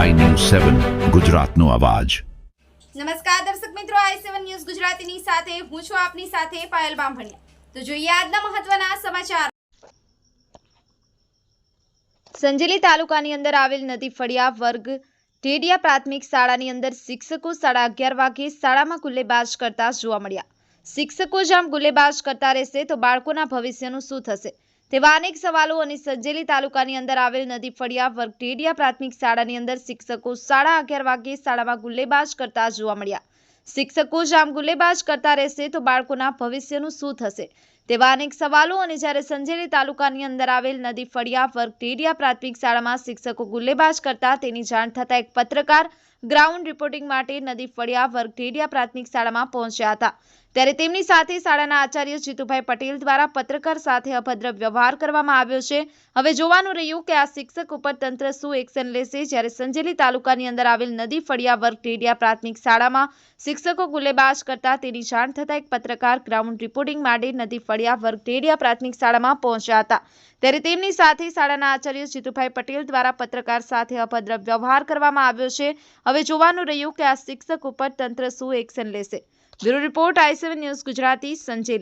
સેવન, ગુજરાતનો અવાજ. નમસ્કાર દર્શક મિત્રો, આઈ સેવન ન્યૂઝ ગુજરાતીની સાથે હું છું આપની સાથે પાયલ બામભણિયા. તો જોઈએ આજના મહત્વના સમાચાર. સંજેલી તાલુકાની અંદર આવેલ નદી ફળિયા વર્ગ ટેડિયા પ્રાથમિક શાળાની અંદર શિક્ષકો સાડા અગિયાર વાગે શાળામાં ગુલ્લેબાજ કરતા જોવા મળ્યા. શિક્ષકો જામ ગુલ્લેબાજ કરતા રહેશે તો બાળકોના ભવિષ્યનું શું થશે? તેવા અનેક સવાલો અને સજ્જેલી તાલુકાની અંદર આવેલ નદી ફળિયા વર્ગ ટેડિયા પ્રાથમિક શાળાની અંદર શિક્ષકો સાડા અગિયાર વાગ્યે શાળામાં ગુલ્લેબાજ કરતા જોવા મળ્યા. શિક્ષકો જ આમ ગુલ્લેબાજ કરતા રહેશે તો બાળકોના ભવિષ્યનું શું થશે? તેવા અનેક સવાલો અને જ્યારે સંજેલી તાલુકાની અંદર આવેલ નદી ફળિયા, વર્ગ ટેડિયા પ્રાથમિક શાળામાં શિક્ષકો ગુલ્લેબાજ કરતા તેની જાણ થતાં એક પત્રકાર ગ્રાઉન્ડ રિપોર્ટિંગ માટે નદી ફળિયા, વર્ગ ટેડિયા પ્રાથમિક શાળામાં પહોંચ્યા હતા. ત્યારે તેમની સાથે શાળાના આચાર્ય જીતુભાઈ પટેલ દ્વારા પત્રકાર સાથે અભદ્ર વ્યવહાર કરવામાં આવ્યો છે. હવે જોવાનું રહ્યું કે આ શિક્ષક ઉપર તંત્ર શું એક્શન લેશે જ્યારે સંજેલી તાલુકાની અંદર આવેલ નદી ફળિયા, વર્ગ ટેડિયા પ્રાથમિક શાળામાં શિક્ષકો ગુલેબાજ કરતા તેની જાણ થતાં એક પત્રકાર ગ્રાઉન્ડ રિપોર્ટિંગ માટે નદી ફળિયા વર્ગઢેડિયા પ્રાથમિક શાળામાં પહોંચ્યા હતા. ત્યારે તેમની સાથે શાળાના આચાર્ય જીતુભાઈ પટેલ દ્વારા પત્રકાર સાથે અભદ્ર વ્યવહાર કરવામાં આવ્યો છે. હવે જોવાનું રહ્યું કે આ શિક્ષક ઉપર તંત્ર શું એક્શન લેશે. Bureau report I news Gujarati, Sanjeli.